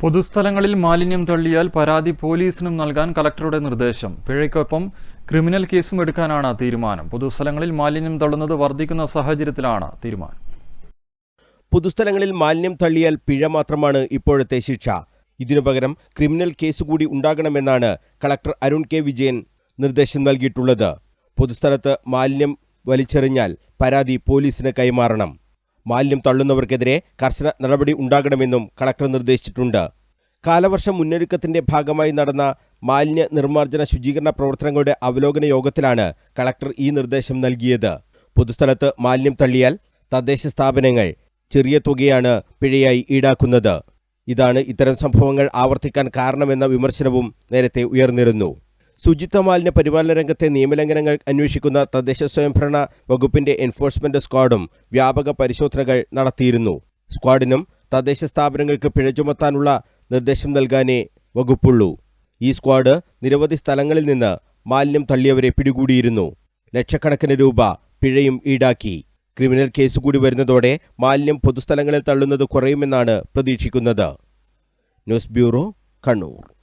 പൊതുസ്ഥലങ്ങളിൽ മാലിന്യം തള്ളിയാൽ പരാതി പോലീസിനും നൽകാൻ കലക്ടറുടെ നിർദ്ദേശം. പിഴയ്ക്കൊപ്പം ക്രിമിനൽ കേസും എടുക്കാനാണ് തീരുമാനം. പൊതുസ്ഥലങ്ങളിൽ മാലിന്യം തള്ളുന്നത് വർദ്ധിക്കുന്ന സാഹചര്യത്തിലാണ് തീരുമാനം. പൊതുസ്ഥലങ്ങളിൽ മാലിന്യം തള്ളിയാൽ പിഴ മാത്രമാണ് ഇപ്പോഴത്തെ ശിക്ഷ. ഇതിനു പകരം ക്രിമിനൽ കേസ് കൂടി ഉണ്ടാകണമെന്നാണ് കളക്ടർ അരുൺ കെ വിജയൻ നിർദ്ദേശം നൽകിയിട്ടുള്ളത്. പൊതുസ്ഥലത്ത് മാലിന്യം വലിച്ചെറിഞ്ഞാൽ പരാതി പോലീസിന് കൈമാറണം. മാലിന്യം തള്ളുന്നവർക്കെതിരെ കർശന നടപടി ഉണ്ടാകണമെന്നും കളക്ടർ നിർദ്ദേശിച്ചിട്ടുണ്ട്. കാലവർഷ മുന്നൊരുക്കത്തിന്റെ ഭാഗമായി നടന്ന മാലിന്യ നിർമ്മാർജന ശുചീകരണ പ്രവർത്തനങ്ങളുടെ അവലോകന യോഗത്തിലാണ് കളക്ടർ ഈ നിർദ്ദേശം നൽകിയത്. പൊതുസ്ഥലത്ത് മാലിന്യം തള്ളിയാൽ തദ്ദേശ സ്ഥാപനങ്ങൾ ചെറിയ തുകയാണ് പിഴയായി ഈടാക്കുന്നത്. ഇതാണ് ഇത്തരം സംഭവങ്ങൾ ആവർത്തിക്കാൻ കാരണമെന്ന വിമർശനവും നേരത്തെ ഉയർന്നിരുന്നു. ശുചിത്വ മാലിന്യ പരിപാലന രംഗത്തെ നിയമലംഘനങ്ങൾ അന്വേഷിക്കുന്ന തദ്ദേശ സ്വയംഭരണ വകുപ്പിന്റെ എൻഫോഴ്സ്മെന്റ് സ്ക്വാഡും വ്യാപക പരിശോധനകൾ നടത്തിയിരുന്നു. സ്ക്വാഡിനും തദ്ദേശ സ്ഥാപനങ്ങൾക്ക് പിഴ ചുമത്താനുള്ള നിർദ്ദേശം നൽകാനേ വകുപ്പുള്ളൂ. ഈ സ്ക്വാഡ് നിരവധി സ്ഥലങ്ങളിൽ നിന്ന് മാലിന്യം തള്ളിയവരെ പിടികൂടിയിരുന്നു. ലക്ഷക്കണക്കിന് രൂപ പിഴയും ഈടാക്കി. ക്രിമിനൽ കേസ് കൂടി വരുന്നതോടെ മാലിന്യം പൊതുസ്ഥലങ്ങളിൽ തള്ളുന്നത് കുറയുമെന്നാണ് പ്രതീക്ഷിക്കുന്നത്. News bureau Kannur.